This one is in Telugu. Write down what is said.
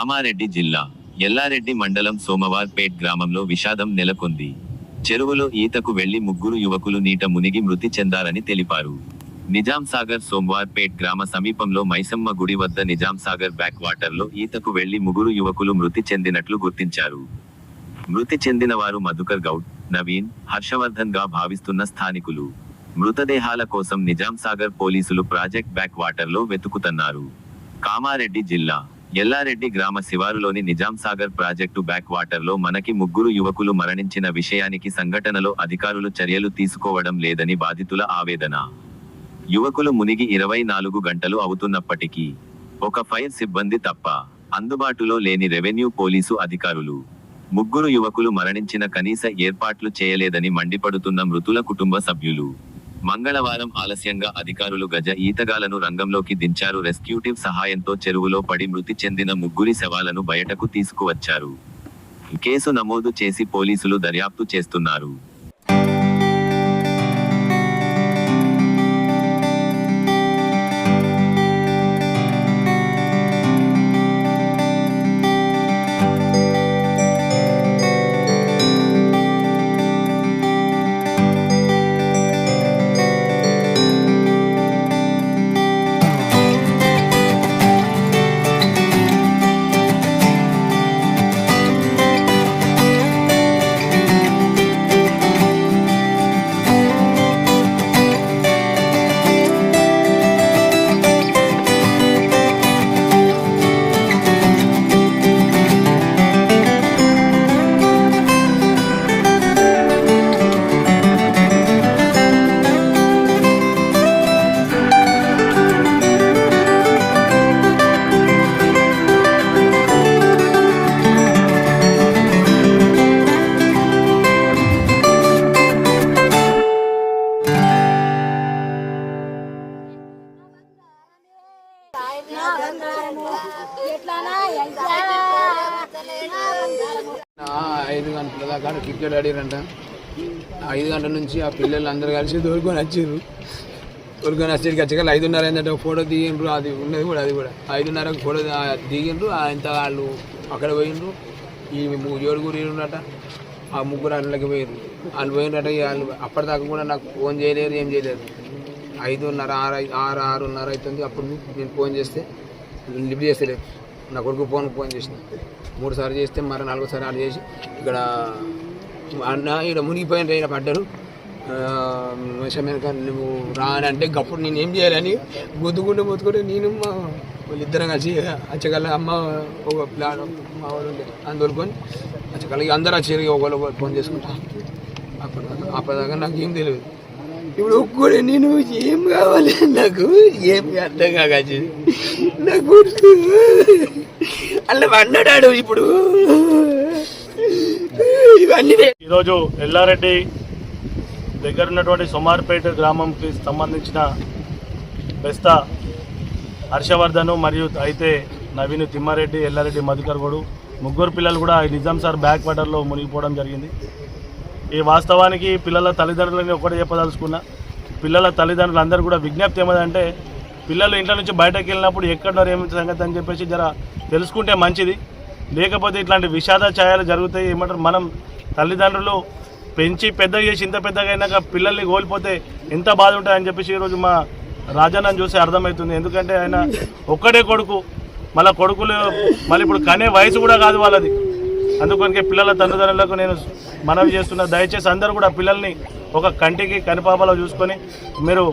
కామారెడ్డి జిల్లా ఎల్లారెడ్డి మండలం సోమవార్పేట్ గ్రామంలో విషాదం నెలకొంది. చెరువులో ఈతకు వెళ్ళి ముగ్గురు యువకులు నీట మునిగి మృతి చెందారని తెలిపారు. నిజాం సాగర్ సోమవార్పేట్ గ్రామ సమీపంలో మైసమ్మ గుడి వద్ద నిజాం సాగర్ బ్యాక్ వాటర్లో ఈతకు వెళ్ళి ముగ్గురు యువకులు మృతి చెందినట్లు గుర్తించారు. మృతి చెందిన వారు మధుకర్ గౌడ్ నవీన్ హర్షవర్ధన్గా భావిస్తున్న స్థానికులు. మృతదేహాల కోసం నిజాం సాగర్ పోలీసులు ప్రాజెక్ట్ బ్యాక్ వాటర్లో వెతుకుతున్నారు. కామారెడ్డి జిల్లా ఎల్లారెడ్డి గ్రామ శివారులోని నిజాం సాగర్ ప్రాజెక్టు బ్యాక్ వాటర్లో మనకి ముగ్గురు యువకులు మరణించిన విషయానికి సంఘటనలో అధికారులు చర్యలు తీసుకోవడం లేదని బాధితుల ఆవేదన. యువకులు మునిగి ఇరవై నాలుగు గంటలు అవుతున్నప్పటికీ ఒక ఫైర్ సిబ్బంది తప్ప అందుబాటులో లేని రెవెన్యూ పోలీసు అధికారులు. ముగ్గురు యువకులు మరణించిన కనీస ఏర్పాట్లు చేయలేదని మండిపడుతున్న మృతుల కుటుంబ సభ్యులు. మంగళవారం ఆలస్యంగా అధికారులు గజ ఈతగాలను రంగంలోకి దించారు. రెస్క్యూటివ్ సహాయంతో చెరువులో పడి మృతి చెందిన ముగ్గురి శవాలను బయటకు తీసుకువచ్చారు. కేసు నమోదు చేసి పోలీసులు దర్యాప్తు చేస్తున్నారు. ఐదు గంటల దాకా క్రికెట్ ఆడిరంట. ఐదు గంటల నుంచి ఆ పిల్లలు అందరు కలిసి దొరుకుని వచ్చారు దొరుకుని వచ్చేటికి వచ్చాక ఐదున్నర ఏంటంటే ఫోటో దిగిండ్రు అది ఉన్నది కూడా అది కూడా. ఐదున్నరకు ఫోటో దిగిండ్రు ఇంత వాళ్ళు అక్కడ పోయిండ్రు. ఈ ఏడుగురు ఉన్నట ఆ ముగ్గురు అట్లకి పోయిండ్రు. వాళ్ళు పోయినట్ట వాళ్ళు అప్పటిదాకా కూడా నాకు ఫోన్ చేయలేరు ఏం చేయలేరు. ఐదున్నర ఆరు ఆరు ఆరున్నర అవుతుంది అప్పుడు నేను ఫోన్ చేస్తే లిఫ్ట్ చేస్తలేదు నా కొడుకు ఫోన్ ఫోన్ చేసిన. మూడు సార్లు చేస్తే మరి నాలుగోసారి ఆడు చేసి ఇక్కడ అన్న ఇక్కడ మునిగిపోయిన ఇక్కడ పడ్డారు వెనక నువ్వు రా అని అంటే గప్పుడు నేను ఏం చేయాలని గుద్దుకుంటూ గుద్దుకుంటే నేను మా వాళ్ళిద్దరం కలిసి అచ్చగల అమ్మ ఒక ప్లాన్ మా వాళ్ళు అందుకొని అచ్చగల అందరూ వచ్చి ఒకళ్ళు ఒకళ్ళు ఫోన్ చేసుకుంటా. అప్పటిదాకా అప్పటిదాకా నాకు ఏం తెలియదు. ఇప్పుడు ఒక్కడే నేను ఏం కావాలి? నాకు ఏం అర్థం కాక నాకు అలా అన్నాడు ఇప్పుడు. ఇవన్నీ ఈరోజు ఎల్లారెడ్డి దగ్గర ఉన్నటువంటి సోమార్పేట గ్రామంకి సంబంధించిన బెస్తా హర్షవర్ధను మరియు అయితే నవీన్ తిమ్మారెడ్డి ఎల్లారెడ్డి మధుకర్ గౌడు ముగ్గురు పిల్లలు కూడా ఈ నిజాం సార్ బ్యాక్ వాటర్లో మునిగిపోవడం జరిగింది. ఈ వాస్తవానికి పిల్లల తల్లిదండ్రులని ఒకటే చెప్పదలుచుకున్నా పిల్లల తల్లిదండ్రులందరూ కూడా విజ్ఞప్తి ఏమదంటే పిల్లలు ఇంట్లో నుంచి బయటకు వెళ్ళినప్పుడు ఎక్కడున్నారు ఏమి సంగతి అని చెప్పేసి జర తెలుసుకుంటే మంచిది. లేకపోతే ఇట్లాంటి విషాద ఛాయలు జరుగుతాయి ఏమంటారు? మనం తల్లిదండ్రులు పెంచి పెద్దగా చేసి ఇంత పెద్దగా అయినాక పిల్లల్ని కోల్పోతే ఎంత బాధ ఉంటుందని చెప్పేసి ఈరోజు మా రాజన్నని చూసి అర్థమవుతుంది. ఎందుకంటే ఆయన ఒక్కడే కొడుకు మళ్ళీ కొడుకులు మళ్ళీ ఇప్పుడు కనే వయసు కూడా కాదు వాళ్ళది. అందుకొనికే పిల్లల తల్లిదండ్రులకు నేను మనవి చేస్తున్నా దయచేసి అందరూ కూడా పిల్లల్ని ఒక కంటికి కనిపాపలో చూసుకొని మీరు